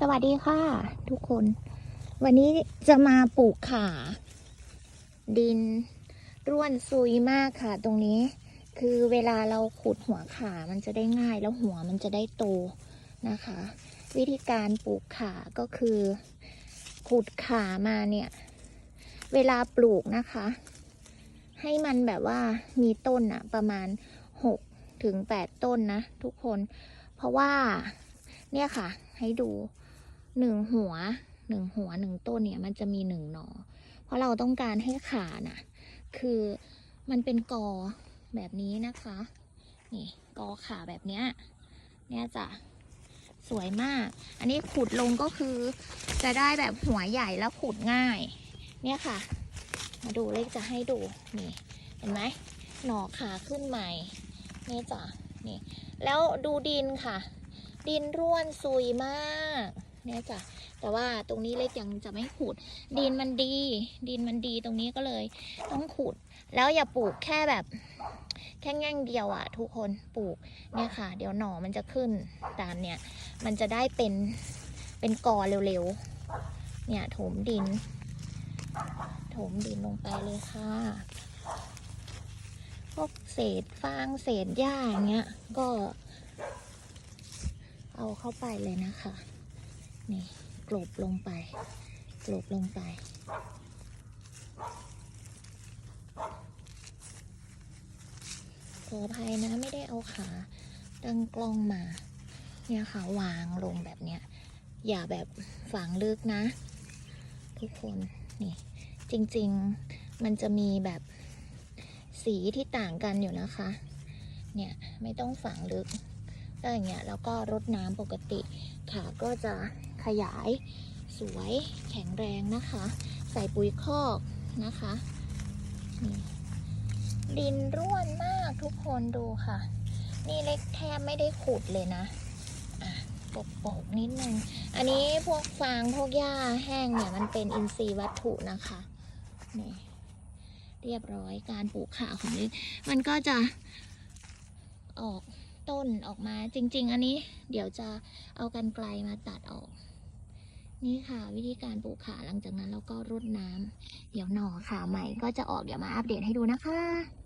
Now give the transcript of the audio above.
สวัสดีค่ะ ทุกคน วันนี้จะมาปลูกขา ดินร่วนซุยมากค่ะ ตรงนี้ คือเวลาเราขุดหัวขามันจะได้ง่ายแล้วหัวมันจะได้โตนะคะ วิธีการปลูกขาก็คือ ขุดขามาเนี่ย เวลาปลูกนะคะ ให้มันแบบว่ามีต้นอะประมาณหกถึงแปดต้นนะ ทุกคน เพราะว่าเนี่ยค่ะ ให้ดู หนึ่งหัวหนึ่งหัวหนึ่งต้นเนี่ยมันจะมีหนึ่งหนอ เพราะเราต้องการให้ขาน่ะ คือมันเป็นกอแบบนี้นะคะ นี่กอขาแบบเนี้ยเนี่ยจ้ะสวยมาก อันนี้ขุดลงก็คือ จะได้แบบหัวใหญ่แล้วขุดง่าย เนี่ยค่ะ มาดูเลขจะให้ดูนี่เห็นไหมหน่อขาขึ้นใหม่นี่จ้ะนี่ แล้วดูดินค่ะ ดินร่วนซุยมาก เนี่ยจ้ะแต่ว่าตรงนี้เล็กยังจะไม่ขุดดินมันดี ดินมันดีตรงนี้ก็เลยต้องขุดแล้วอย่าปลูกแค่แบบแค่แง่งเดียวอะ่ะทุกคนปลูกเนี่ยค่ะ เดี๋ยวหน่อมันจะขึ้นตามเนี่ย มันจะได้เป็นเป็นกอเร็วๆ เนี่ยถมดิน ถมดินลงไปเลยค่ะพวกเศษฟางเศษหญ้าอย่างเงี้ยก็เอาเข้าไปเลยนะคะ นี่กลบลงไป กลบลงไป ขออภัยนะไม่ได้เอาขาตั้งกล้องมา เนี่ยค่ะวางลงแบบเนี้ย อย่าแบบฝังลึกนะ ทุกคนนี่ จริง ๆ มันจะมีแบบสีที่ต่างกันอยู่นะคะ เนี่ย ไม่ต้องฝังลึก อย่างเงี้ยแล้วก็รดน้ำปกติขาก็จะขยายสวยแข็งแรงนะคะ ใส่ปุ๋ยคอกนะคะนี่ดินร่วนมากทุกคนดูค่ะ นี่เล็กแทบไม่ได้ขุดเลยนะอะปกปกๆนิดนึง อันนี้พวกฟางพวกหญ้าแห้งเนี่ยมันเป็นอินทรีย์วัตถุนะคะนี่เรียบร้อยการปลูกขาของเล็กมันก็จะออก ต้นออกมาจริง ๆ อันนี้เดี๋ยวจะเอากันไกลมาตัดออก นี่ค่ะวิธีการปลูกขาหลังจากนั้นเราก็รดน้ำเดี๋ยวหน่อขาใหม่ก็จะออกเดี๋ยวมาอัปเดตให้ดูนะคะ